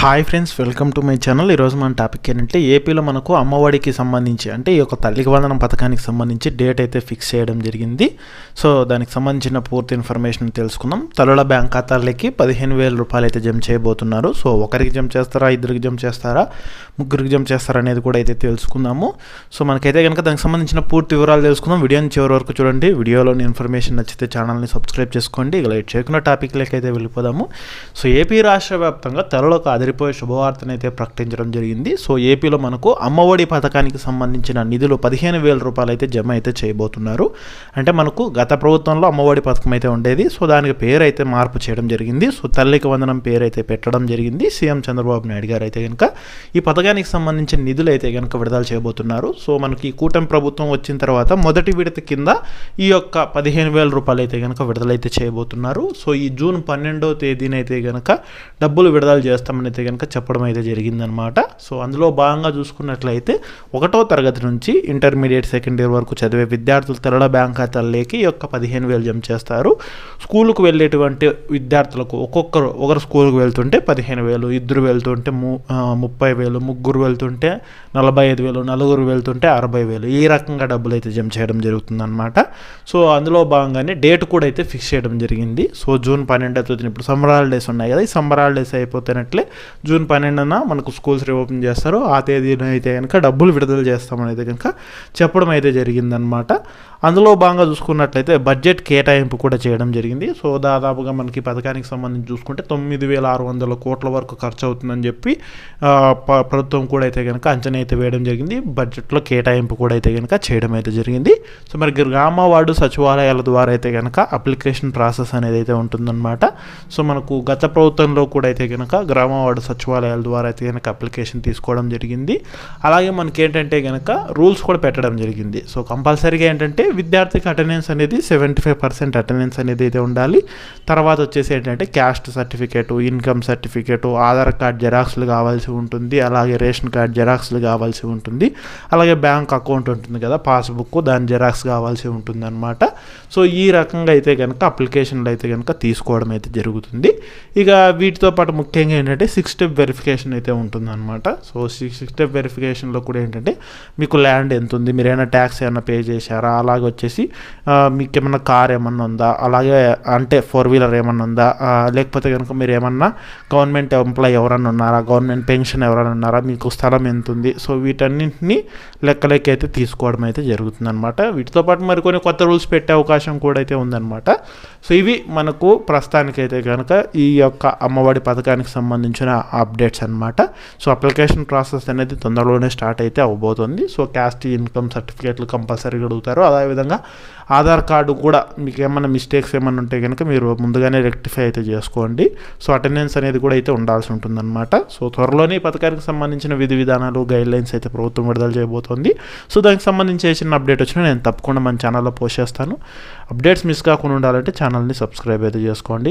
Hi friends welcome to my channel ఈరోజు మన topic ఏంటంటే ఏపీలో మనకు అమ్మఒడికి సంబంధించి అంటే ఈ యొక్క తల్లికి వందనం పథకానికి సంబంధించి డేట్ అయితే ఫిక్స్ చేయడం జరిగింది. సో దానికి సంబంధించిన పూర్తి ఇన్ఫర్మేషన్ తెలుసుకుందాం. తల్లుల బ్యాంక్ ఖాతాలకి పదిహేను వేల రూపాయలు అయితే జమ చేయబోతున్నారు. సో ఒకరికి జమ చేస్తారా ఇద్దరికి జమ చేస్తారా ముగ్గురికి జమ చేస్తారా అనేది కూడా అయితే తెలుసుకుందాము. సో మనకైతే కనుక దానికి సంబంధించిన పూర్తి వివరాలు తెలుసుకుందాం. వీడియోని చివరి వరకు చూడండి. వీడియోలోని ఇన్ఫర్మేషన్ నచ్చితే ఛానల్ని సబ్స్క్రైబ్ చేసుకోండి. ఇక లైట్ చేయకుండా టాపిక్లకి అయితే వెళ్ళిపోదాము. సో ఏపీ రాష్ట్ర వ్యాప్తంగా తల్లులకు అదిరిపోయే శుభవార్తను అయితే ప్రకటించడం జరిగింది. సో ఏపీలో మనకు అమ్మఒడి పథకానికి సంబంధించిన నిధులు పదిహేను వేల రూపాయలు అయితే జమ అయితే చేయబోతున్నారు. అంటే మనకు గత ప్రభుత్వంలో అమ్మఒడి పథకం అయితే ఉండేది. సో దానికి పేరు అయితే మార్పు చేయడం జరిగింది. సో తల్లికి వందనం పేరు అయితే పెట్టడం జరిగింది. సీఎం చంద్రబాబు నాయుడు గారు అయితే కనుక ఈ పథకానికి సంబంధించిన నిధులు అయితే కనుక విడుదల చేయబోతున్నారు. సో మనకి ఈ కూటమి ప్రభుత్వం వచ్చిన తర్వాత మొదటి విడత కింద ఈ యొక్క పదిహేను వేల రూపాయలు అయితే కనుక విడుదలైతే చేయబోతున్నారు. సో ఈ జూన్ పన్నెండవ తేదీనైతే కనుక డబ్బులు విడుదల చేస్తామని అయితే కనుక చెప్పడం అయితే జరిగిందనమాట సో అందులో భాగంగా చూసుకున్నట్లయితే ఒకటో తరగతి నుంచి ఇంటర్మీడియట్ సెకండ్ ఇయర్ వరకు చదివే విద్యార్థులు తెరల బ్యాంక్ ఖాతాల్లోకి ఈ యొక్క పదిహేను వేలు జమ చేస్తారు. స్కూల్కు వెళ్ళేటువంటి విద్యార్థులకు ఒక్కొక్కరు ఒకరు స్కూల్కి వెళ్తుంటే పదిహేను వేలు ఇద్దరు వెళ్తుంటే ము ముప్పై వేలు ముగ్గురు వెళ్తుంటే నలభై ఐదు వేలు నలుగురు వెళ్తుంటే అరవై వేలు ఈ రకంగా డబ్బులు అయితే జమ చేయడం జరుగుతుందన్నమాట. సో అందులో భాగంగానే డేట్ కూడా అయితే ఫిక్స్ చేయడం జరిగింది. సో జూన్ పన్నెండో తేదీన ఇప్పుడు సమ్మర్ హాలిడేస్ ఉన్నాయి కదా ఈ సమ్మర్ హాలిడేస్ అయిపోతున్నట్లే జూన్ పన్నెండున మనకు స్కూల్స్ రీఓపెన్ చేస్తారు. ఆ తేదీన అయితే కనుక డబ్బులు విడుదల చేస్తామని అయితే కనుక చెప్పడం అయితే జరిగిందనమాట అందులో భాగంగా చూసుకున్నట్లయితే బడ్జెట్ కేటాయింపు కూడా చేయడం జరిగింది. సో దాదాపుగా మనకి పథకానికి సంబంధించి చూసుకుంటే తొమ్మిది వేల ఆరు వందల కోట్ల వరకు ఖర్చు అవుతుందని చెప్పి ప్రభుత్వం కూడా అయితే కనుక అంచనా అయితే వేయడం జరిగింది. బడ్జెట్లో కేటాయింపు కూడా అయితే కనుక చేయడం అయితే జరిగింది. సో మరి గ్రామ వార్డు సచివాలయాల ద్వారా అయితే కనుక అప్లికేషన్ ప్రాసెస్ అనేది అయితే ఉంటుందన్నమాట. సో మనకు గత ప్రభుత్వంలో కూడా అయితే కనుక గ్రామ వార్డు సచివాలయాల ద్వారా అయితే కనుక అప్లికేషన్ తీసుకోవడం జరిగింది. అలాగే మనకి ఏంటంటే కనుక రూల్స్ కూడా పెట్టడం జరిగింది. సో కంపల్సరీగా ఏంటంటే విద్యార్థికి అటెండెన్స్ అనేది సెవెంటీ ఫైవ్ పర్సెంట్ అటెండెన్స్ అనేది అయితే ఉండాలి. తర్వాత వచ్చేసి ఏంటంటే caste certificate income certificate Aadhaar card జెరాక్స్లు కావాల్సి ఉంటుంది. అలాగే రేషన్ కార్డ్ జెరాక్స్లు కావాల్సి ఉంటుంది. అలాగే బ్యాంక్ అకౌంట్ ఉంటుంది కదా పాస్బుక్ దాని జెరాక్స్ కావాల్సి ఉంటుంది అనమాట సో ఈ రకంగా అయితే కనుక అప్లికేషన్లు అయితే కనుక తీసుకోవడం అయితే జరుగుతుంది. ఇక వీటితో పాటు ముఖ్యంగా ఏంటంటే సిక్స్ సిక్స్ స్టెప్ వెరిఫికేషన్ అయితే ఉంటుందన్నమాట. సో సిక్స్ స్టెప్ వెరిఫికేషన్లో కూడా ఏంటంటే మీకు ల్యాండ్ ఎంత ఉంది మీరు ఏమైనా ట్యాక్స్ ఏమైనా పే చేశారా అలాగే వచ్చేసి మీకు ఏమన్నా కార్ ఏమన్నా ఉందా అలాగే అంటే ఫోర్ వీలర్ ఏమన్నా ఉందా లేకపోతే కనుక మీరు ఏమన్నా గవర్నమెంట్ ఎంప్లాయ్ ఎవరన్నా ఉన్నారా గవర్నమెంట్ పెన్షన్ ఎవరైనా ఉన్నారా మీకు స్థలం ఎంత ఉంది సో వీటన్నింటినీ లెక్కలెక్క అయితే తీసుకోవడం అయితే జరుగుతుందన్నమాట. వీటితో పాటు మరి కొన్ని కొత్త రూల్స్ పెట్టే అవకాశం కూడా అయితే ఉందన్నమాట. సో ఇవి మనకు ప్రస్తుతానికైతే కనుక ఈ యొక్క అమ్మఒడి పథకానికి సంబంధించిన అప్డేట్స్ అన్నమాట. సో అప్లికేషన్ ప్రాసెస్ అనేది తొందరలోనే స్టార్ట్ అయితే అవ్వబోతుంది సో క్యాస్ట్ ఇన్కమ్ సర్టిఫికేట్లు కంపల్సరీగా అడుగుతారు. అదేవిధంగా ఆధార్ కార్డు కూడా మీకు ఏమైనా మిస్టేక్స్ ఏమైనా ఉంటే కనుక మీరు ముందుగానే రెక్టిఫై అయితే చేసుకోండి. సో అటెండెన్స్ అనేది కూడా అయితే ఉండాల్సి ఉంటుందన్నమాట. సో త్వరలోనే ఈ పథకానికి సంబంధించిన విధి విధానాలు గైడ్ లైన్స్ అయితే ప్రభుత్వం విడుదల చేయబోతోంది. సో దానికి సంబంధించి చిన్న అప్డేట్ వచ్చినా నేను తప్పకుండా మన ఛానల్లో పోస్ట్ చేస్తాను. అప్డేట్స్ మిస్ కాకుండా ఉండాలంటే ఛానల్ని సబ్స్క్రైబ్ అయితే చేసుకోండి.